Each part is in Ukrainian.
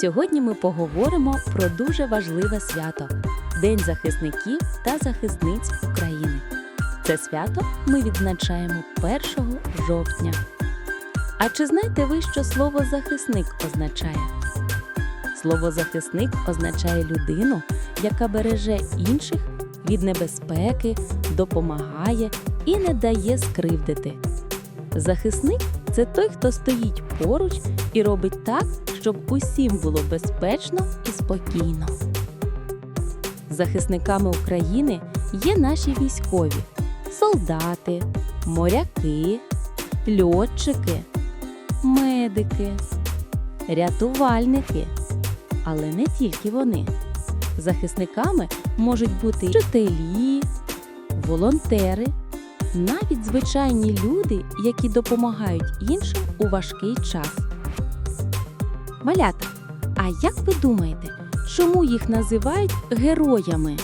Сьогодні ми поговоримо про дуже важливе свято День захисників та захисниць України. Це свято ми відзначаємо 1 жовтня. А чи знаєте ви, що слово захисник означає? Слово захисник означає людину, яка береже інших від небезпеки, допомагає і не дає скривдити. Захисник це той, хто стоїть поруч і робить так, щоб усім було безпечно і спокійно. Захисниками України є наші військові, солдати, моряки, льотчики, медики, рятувальники. Але не тільки вони. Захисниками можуть бути вчителі, волонтери, навіть звичайні люди, які допомагають іншим у важкий час. Малята, а як ви думаєте, чому їх називають героями?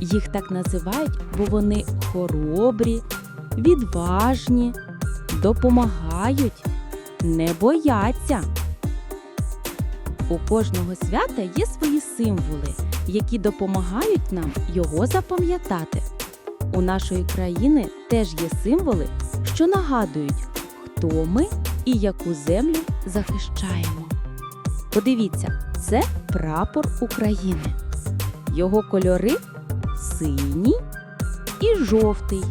Їх так називають, бо вони хоробрі, відважні, допомагають, не бояться. У кожного свята є свої символи, які допомагають нам його запам'ятати. У нашої країни теж є символи, що нагадують, хто ми і яку землю захищаємо. Подивіться, це прапор України. Його кольори синій і жовтий.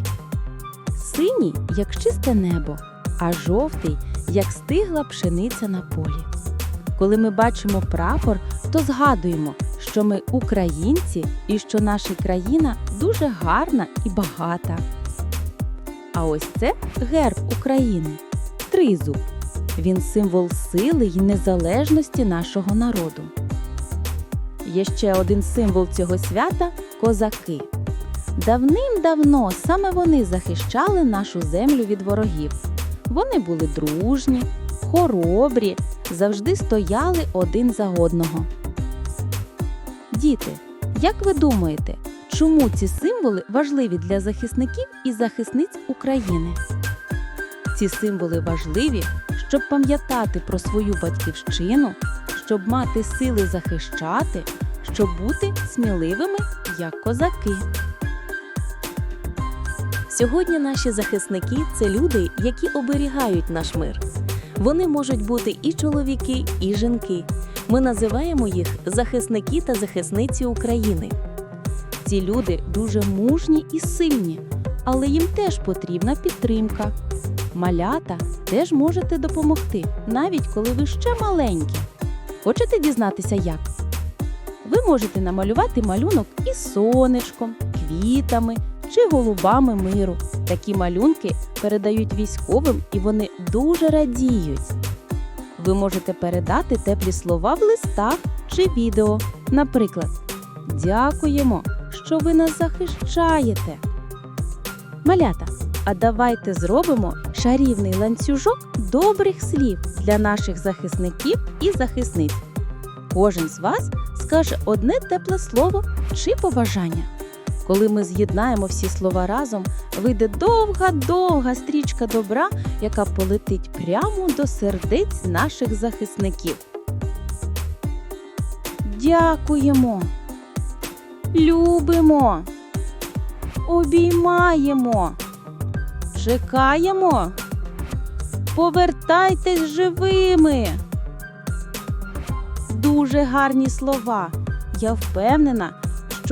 Синій, як чисте небо, а жовтий, як стигла пшениця на полі. Коли ми бачимо прапор, то згадуємо, що ми українці і що наша країна дуже гарна і багата. А ось це герб України тризуб. Він символ сили й незалежності нашого народу. Є ще один символ цього свята козаки. Давним-давно саме вони захищали нашу землю від ворогів. Вони були дружні, хоробрі, завжди стояли один за одного. Діти, як ви думаєте, чому ці символи важливі для захисників і захисниць України? Ці символи важливі, щоб пам'ятати про свою батьківщину, щоб мати сили захищати, щоб бути сміливими, як козаки. Сьогодні наші захисники це люди, які оберігають наш мир. Вони можуть бути і чоловіки, і жінки. Ми називаємо їх захисники та захисниці України. Ці люди дуже мужні і сильні, але їм теж потрібна підтримка. Малята теж можете допомогти, навіть коли ви ще маленькі. Хочете дізнатися як? Ви можете намалювати малюнок із сонечком, квітами чи голубами миру. Такі малюнки передають військовим і вони дуже радіють. Ви можете передати теплі слова в листах чи відео. Наприклад, дякуємо, що ви нас захищаєте. Малята, а давайте зробимо чарівний ланцюжок добрих слів для наших захисників і захисниць. Кожен з вас скаже одне тепле слово чи побажання. Коли ми з'єднаємо всі слова разом, вийде довга-довга стрічка добра, яка полетить прямо до сердець наших захисників. Дякуємо, любимо, обіймаємо, чекаємо. Повертайтесь живими. Дуже гарні слова. Я впевнена,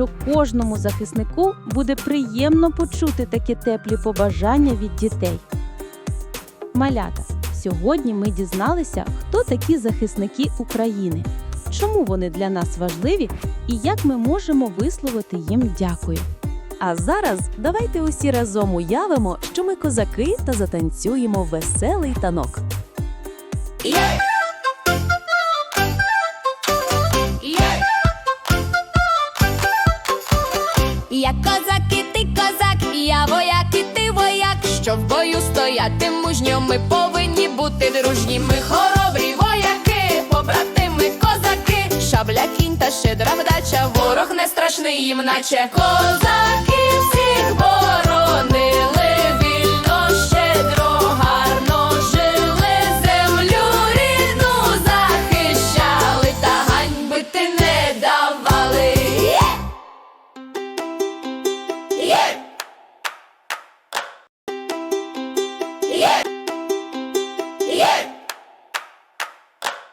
що кожному захиснику буде приємно почути такі теплі побажання від дітей. Малята, сьогодні ми дізналися, хто такі захисники України, чому вони для нас важливі і як ми можемо висловити їм дякую. А зараз давайте усі разом уявимо, що ми козаки та затанцюємо веселий танок. Я козак, і ти козак, я вояк, і ти вояк. що в бою стояти мужньо, ми повинні бути дружні. Ми хоробрі вояки, побратими козаки. Шабля кінь та щедра вдача, ворог не страшний їм, наче козаки. Yeah!